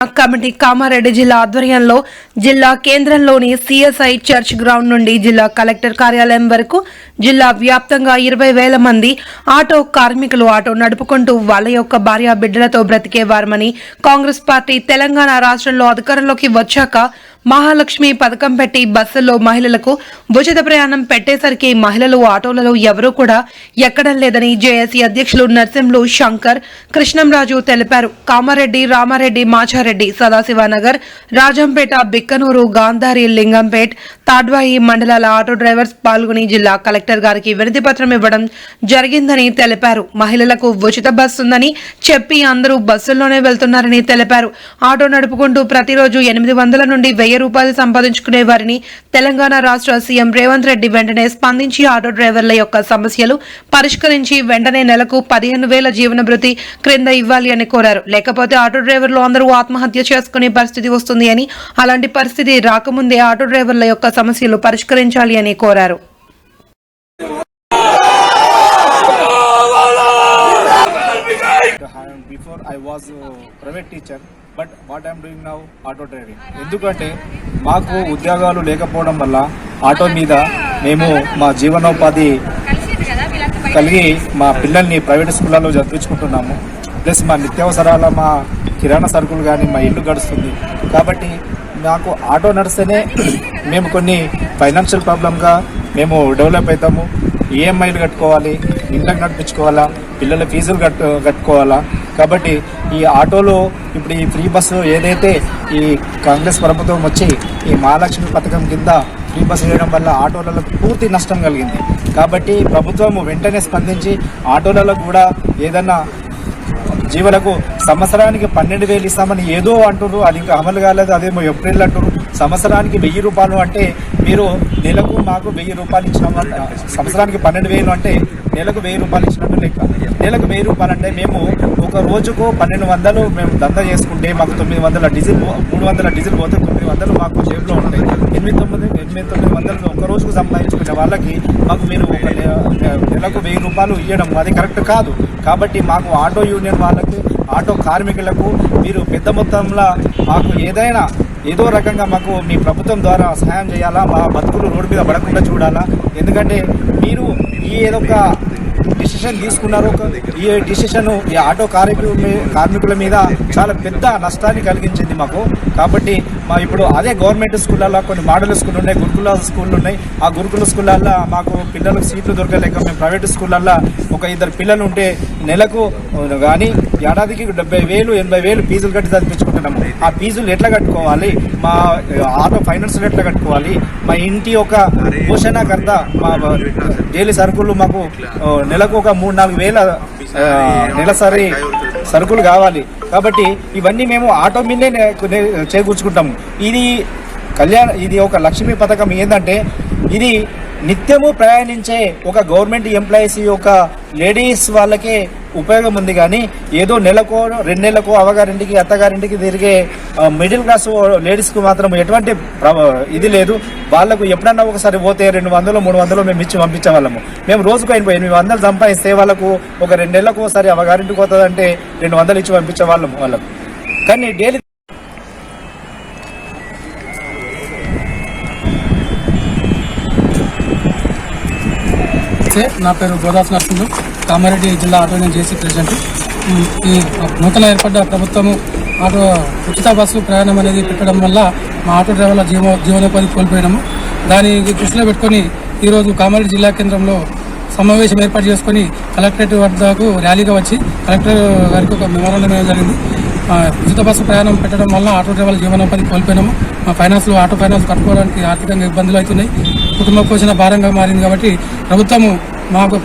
Committee Kamareddy జిల్లా ఆధ్వర్యంలో జిల్లా కేంద్రంలోని సిఎస్ఐ చర్చ్ గ్రౌండ్ నుండి జిల్లా కలెక్టర్ కార్యాలయం వరకు జిల్లా వ్యాప్తంగా ఇరవై వేల మంది ఆటో కార్మికులు ఆటో నడుపుకుంటూ వాళ్ళ యొక్క భార్య బిడ్డలతో బ్రతికేవారమని కాంగ్రెస్ పార్టీ తెలంగాణ రాష్ట్రంలో అధికారంలోకి వచ్చాక మహాలక్ష్మి పథకం పెట్టి బస్సుల్లో మహిళలకు ఉచిత ప్రయాణం పెట్టేసరికి మహిళలు ఆటోలలో ఎవరూ కూడా ఎక్కడం లేదని జేఏసీ అధ్యక్షులు నర్సింహులు శంకర్ కృష్ణంరాజు తెలిపారు. కామారెడ్డి రామారెడ్డి మాచారెడ్డి సదాశివనగర్ రాజంపేట బిక్కనూరు గాంధారి లింగంపేట్ తాడ్వాయి మండలాల ఆటో డ్రైవర్స్ పాల్గొని జిల్లా కలెక్టర్ గారికి వినతి పత్రం ఇవ్వడం జరిగిందని తెలిపారు. మహిళలకు ఉచిత బస్సు ఉందని చెప్పి అందరూ బస్సుల్లోనే వెళ్తున్నారని తెలిపారు. ఆటో నడుపుకుంటూ ప్రతిరోజు ఎనిమిది వందల నుండి వెయ్యి రూపాయలు సంపాదించుకునే వారిని తెలంగాణ రాష్ట్ర సీఎం రేవంత్ రెడ్డి వెంటనే స్పందించి ఆటో డ్రైవర్ల యొక్క సమస్యలు పరిష్కరించి వెంటనే నెలకు పదిహేను వేల జీవన భృతి క్రింద ఇవ్వాలి అని కోరారు. లేకపోతే ఆటో డ్రైవర్లు అందరూ ఆత్మహత్య చేసుకునే పరిస్థితి వస్తుంది అని అలాంటి పరిస్థితి రాకముందే ఆటో డ్రైవర్ల యొక్క సమస్యలు పరిష్కరించాలి అని కోరారు. Before I was a private teacher, but what I'm doing now auto driving. ఎందుకంటే మాకు ఉద్యోగాలు లేకపోవడం వల్ల ఆటో మీద మేము మా జీవనోపాధి కలిగి మా పిల్లల్ని ప్రైవేట్ స్కూళ్ళలో చదివించుకుంటున్నాము. ప్లస్ మా నిత్యావసరాల మా కిరాణా సరుకులు కానీ మా ఇల్లు గడుస్తుంది. కాబట్టి నాకు ఆటో నడిస్తేనే మేము కొన్ని ఫైనాన్షియల్ ప్రాబ్లంగా మేము డెవలప్ అవుతాము. ఈఎంఐలు కట్టుకోవాలి ఇంట్లోకి నడిపించుకోవాలా పిల్లల ఫీజులు కట్టు కట్టుకోవాలా. కాబట్టి ఈ ఆటోలో ఇప్పుడు ఈ ఫ్రీ బస్సు ఏదైతే ఈ కాంగ్రెస్ ప్రభుత్వం వచ్చి ఈ మహాలక్ష్మి పథకం కింద ఫ్రీ బస్సు వేయడం వల్ల ఆటోలలో పూర్తి నష్టం కలిగింది. కాబట్టి ప్రభుత్వం వెంటనే స్పందించి ఆటోలలో కూడా ఏదన్నా జీవులకు సంవత్సరానికి పన్నెండు వేలు ఇస్తామని ఏదో అంటున్నారు అది ఇంకా అమలు కాలేదు అదేమో ఏప్రిల్ అంటున్నారు సంవత్సరానికి వెయ్యి రూపాయలు అంటే మీరు నెలకు మాకు వెయ్యి రూపాయలు ఇచ్చినాము సంవత్సరానికి పన్నెండు వేలు అంటే నెలకు వెయ్యి రూపాయలు ఇచ్చినట్టు లెక్క. నెలకు వెయ్యి రూపాయలు అంటే మేము ఒక రోజుకు పన్నెండు వందలు మేము దందా చేసుకుంటే మాకు తొమ్మిది వందల డీజిల్ మూడు వందల డీజిల్ పోతే తొమ్మిది వందలు మాకు జేబులో ఉంటాయి. ఎనిమిది తొమ్మిది ఎనిమిది తొమ్మిది వందలు ఒక రోజుకు సంపాదించుకునే వాళ్ళకి మాకు మీరు ఒక నెలకు వెయ్యి రూపాయలు ఇవ్వడం అది కరెక్ట్ కాదు. కాబట్టి మాకు ఆటో యూనియన్ వాళ్ళకు ఆటో కార్మికులకు మీరు పెద్ద మొత్తంలో మాకు ఏదైనా ఏదో రకంగా మాకు మీ ప్రభుత్వం ద్వారా సహాయం చేయాలా? మా బతుకులు రోడ్డు మీద పడకుండా చూడాలా? ఎందుకంటే మీరు ఈ ఏదో ఒక డిసిషన్ తీసుకున్నారు. ఈ డిసిషన్ ఈ ఆటో కార్మికుల కార్మికుల మీద చాలా పెద్ద నష్టాన్ని కలిగించింది మాకు. కాబట్టి మా ఇప్పుడు అదే గవర్నమెంట్ స్కూళ్ళల్లో కొన్ని మోడల్ స్కూల్ ఉన్నాయి గురుకుల స్కూళ్ళు ఉన్నాయి. ఆ గురుకుల స్కూళ్ళల్లో మాకు పిల్లలకు సీట్లు దొరకలేక మేము ప్రైవేట్ స్కూళ్ళల్లో ఒక ఇద్దరు పిల్లలు ఉంటే నెలకు కానీ ఏడాదికి డెబ్బై వేలు ఎనభై వేలు ఫీజులు కట్టి చదివించుకుంటున్నాము ఆ ఫీజులు ఎట్లా కట్టుకోవాలి? మా ఆటో ఫైనాన్స్ ఎట్లా కట్టుకోవాలి? మా ఇంటి ఒక పోషణకర్త మా డైలీ సరుకులు మాకు నెలకు ఒక మూడు నాలుగు వేల నెలసరి సరుకులు కావాలి. కాబట్టి ఇవన్నీ మేము ఆటో మీదే చేకూర్చుకుంటాము. ఇది కళ్యాణ్ ఇది ఒక లక్ష్మీ పథకం ఏంటంటే ఇది నిత్యము ప్రయాణించే ఒక గవర్నమెంట్ ఎంప్లాయీస్ యొక్క లేడీస్ వాళ్ళకే ఉపయోగం ఉంది కానీ ఏదో నెలకో రెండు నెలలకో అవగారింటికి అత్తగారింటికి తిరిగే మిడిల్ క్లాస్ లేడీస్కు మాత్రం ఎటువంటి ఇది లేదు. వాళ్ళకు ఎప్పుడన్నా ఒకసారి పోతే రెండు వందలు మూడు వందలు మేము ఇచ్చి పంపించే వాళ్ళము మేము రోజుకు అయిన ఎనిమిది వందలు సంపాదిస్తే వాళ్ళకు ఒక రెండు నెలలకు ఒకసారి అవగారింటికి పోతుందంటే రెండు వందలు ఇచ్చి పంపించే వాళ్ళము వాళ్ళకు. కానీ డైలీ నమస్తే. నా పేరు గోదాస్ నరసింహు. కామారెడ్డి జిల్లా ఆటో నేను చేసి ప్రెసిడెంట్. ఈ నూతన ఏర్పడ్డ ప్రభుత్వము ఆటో ఉచిత బస్సు ప్రయాణం అనేది పెట్టడం వల్ల మా ఆటో డ్రైవర్ల జీవో జీవనోపాధి కోల్పోయినాము. దాని దృష్టిలో పెట్టుకొని ఈరోజు కామారెడ్డి జిల్లా కేంద్రంలో సమావేశం ఏర్పాటు చేసుకొని కలెక్టరేట్ వద్దకు ర్యాలీగా వచ్చి కలెక్టర్ గారికి ఒక మెమోరాండం జరిగింది. ఉచిత బస్సు ప్రయాణం పెట్టడం వల్ల ఆటో డ్రైవర్ల జీవనోపాధి కోల్పోయినాము. మా ఫైనాన్స్ ఆటో ఫైనాన్స్ కట్టుకోవడానికి ఆర్థికంగా ఇబ్బందులు అవుతున్నాయి. కుటుంబ పోషణ భారంగా మారింది కాబట్టి ప్రభుత్వము మాకు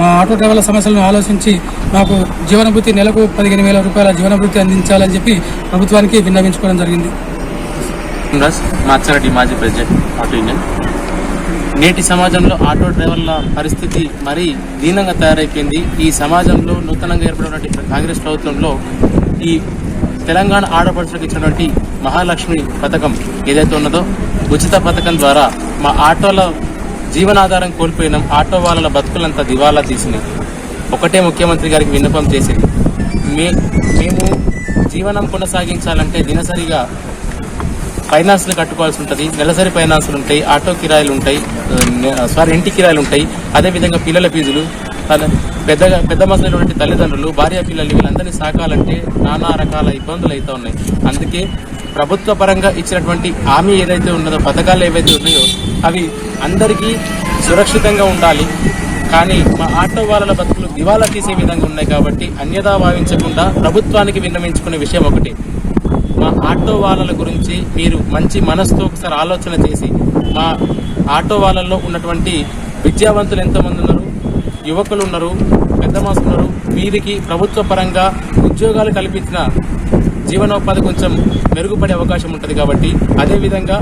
మా ఆటో డ్రైవర్ల సమస్యలను ఆలోచించి మాకు జీవనభృతి నెలకు పదిహేను వేల రూపాయల జీవనభృతి అందించాలని చెప్పి ప్రభుత్వానికి విన్నవించుకోవడం జరిగింది. రాజ్ మాజీ ప్రెసిడెంట్ ఆటో యూనియన్. నేటి సమాజంలో ఆటో డ్రైవర్ల పరిస్థితి మరీ దీనంగా తయారైపోయింది. ఈ సమాజంలో నూతనంగా ఏర్పడినటువంటి కాంగ్రెస్ ప్రభుత్వంలో ఈ తెలంగాణ ఆడపడుచులకు ఇచ్చినటువంటి మహాలక్ష్మి పథకం ఏదైతే ఉన్నదో ఉచిత పథకం ద్వారా మా ఆటోల జీవనాధారం కోల్పోయినాం ఆటో వాళ్ళ బతుకులంతా దివాలా తీసినాయి ఒకటే ముఖ్యమంత్రి గారికి విన్నపం చేసేది. మే మేము జీవనం కొనసాగించాలంటే దినసరిగా ఫైనాన్స్లు కట్టుకోవాల్సి ఉంటుంది. నెలసరి ఫైనాన్స్లు ఉంటాయి ఆటో కిరాయిలు ఉంటాయి సారీ ఇంటి కిరాయిలు ఉంటాయి. అదేవిధంగా పిల్లల ఫీజులు పెద్దగా పెద్ద మసలు ఉన్నటువంటి తల్లిదండ్రులు భార్య పిల్లలు వీళ్ళందరినీ సాకాలంటే నానా రకాల ఇబ్బందులు అయితే ఉన్నాయి. అందుకే ప్రభుత్వ పరంగా ఇచ్చినటువంటి హామీ ఏదైతే ఉన్నదో పథకాలు ఏవైతే ఉన్నాయో అవి అందరికీ సురక్షితంగా ఉండాలి. కానీ మా ఆటో వాళ్ళ బతుకులు దివాలా తీసే విధంగా ఉన్నాయి కాబట్టి అన్యదా భావించకుండా ప్రభుత్వానికి విన్నవించుకునే విషయం ఒకటి. మా ఆటో వాళ్ళ గురించి మీరు మంచి మనసుతో ఒకసారి ఆలోచన చేసి మా ఆటో వాళ్ళల్లో ఉన్నటువంటి విద్యావంతులు ఎంతమంది ఉన్నారు? యువకులు ఉన్నారు పెద్ద మాస్ ఉన్నారు వీరికి ప్రభుత్వ పరంగా ఉద్యోగాలు కల్పించిన జీవనోపాధి కొంచెం మెరుగుపడే అవకాశం ఉంటుంది కాబట్టి అదేవిధంగా